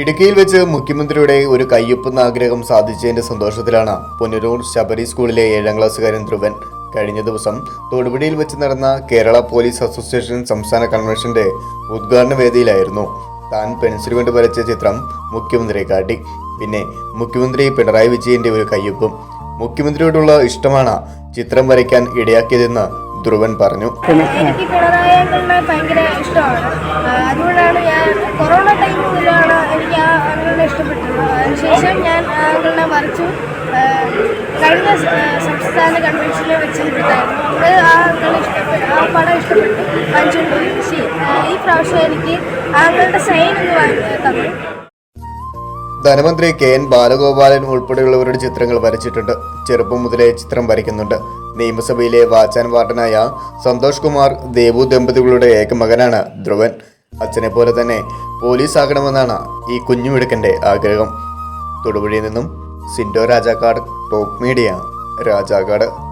ഇടുക്കിയിൽ വെച്ച് മുഖ്യമന്ത്രിയുടെ ഒരു കയ്യൊപ്പുന്ന ആഗ്രഹം സാധിച്ചതിന്റെ സന്തോഷത്തിലാണ് പുനരൂർ ശബരി സ്കൂളിലെ ഏഴാം ക്ലാസ്സുകാരൻ ധ്രുവൻ. കഴിഞ്ഞ ദിവസം തൊടുപുഴയിൽ വെച്ച് നടന്ന കേരള പോലീസ് അസോസിയേഷൻ സംസ്ഥാന കൺവെൻഷന്റെ ഉദ്ഘാടന വേദിയിലായിരുന്നു. താൻ പെൻസിൽ കൊണ്ട് വരച്ച ചിത്രം മുഖ്യമന്ത്രിയെ കാട്ടി. പിന്നെ മുഖ്യമന്ത്രി പിണറായി വിജയന്റെ ഒരു കയ്യൊപ്പും. മുഖ്യമന്ത്രിയോടുള്ള ഇഷ്ടമാണ് ചിത്രം വരയ്ക്കാൻ ഇടയാക്കിയതെന്ന് ധ്രുവൻ പറഞ്ഞു. ഭയങ്കര ഇഷ്ടമാണ്. അതുകൊണ്ടാണ് ഞാൻ കൊറോണ ടൈം മുതലാണ് എനിക്ക് ആ അങ്കിളിനെ അതിനുശേഷം ഞാൻ ആളുകളെ മറിച്ചു. കഴിഞ്ഞ സംസ്ഥാന കൺവെൻഷനിൽ വെച്ചിട്ടുണ്ടായിരുന്നു അവിടെ ആളുകളെ ഇഷ്ടപ്പെട്ടു. ആ പടം ഇഷ്ടപ്പെട്ടു. വാങ്ങിച്ചുകൊണ്ട് പക്ഷേ ഈ പ്രാവശ്യം എനിക്ക് ആളുകളുടെ സൈൻ ഒന്ന് വാങ്ങി തന്നു. ധനമന്ത്രി കെ എൻ ബാലഗോപാലൻ ഉൾപ്പെടെയുള്ളവരുടെ ചിത്രങ്ങൾ വരച്ചിട്ടുണ്ട്. ചെറുപ്പം മുതലേ ചിത്രം വരയ്ക്കുന്നുണ്ട്. നിയമസഭയിലെ വാച്ചാൻ വാർഡനായ സന്തോഷ് കുമാർ ദേവു ദമ്പതികളുടെ ഏക മകനാണ് ധ്രുവൻ. അച്ഛനെ പോലെ തന്നെ പോലീസ് ആകണമെന്നാണ് ഈ കുഞ്ഞുമിടുക്കന്റെ ആഗ്രഹം. തൊടുപുഴയിൽ നിന്നും സിൻഡോ രാജാക്കാട് ടോപ്പ് മീഡിയ രാജാക്കാട്.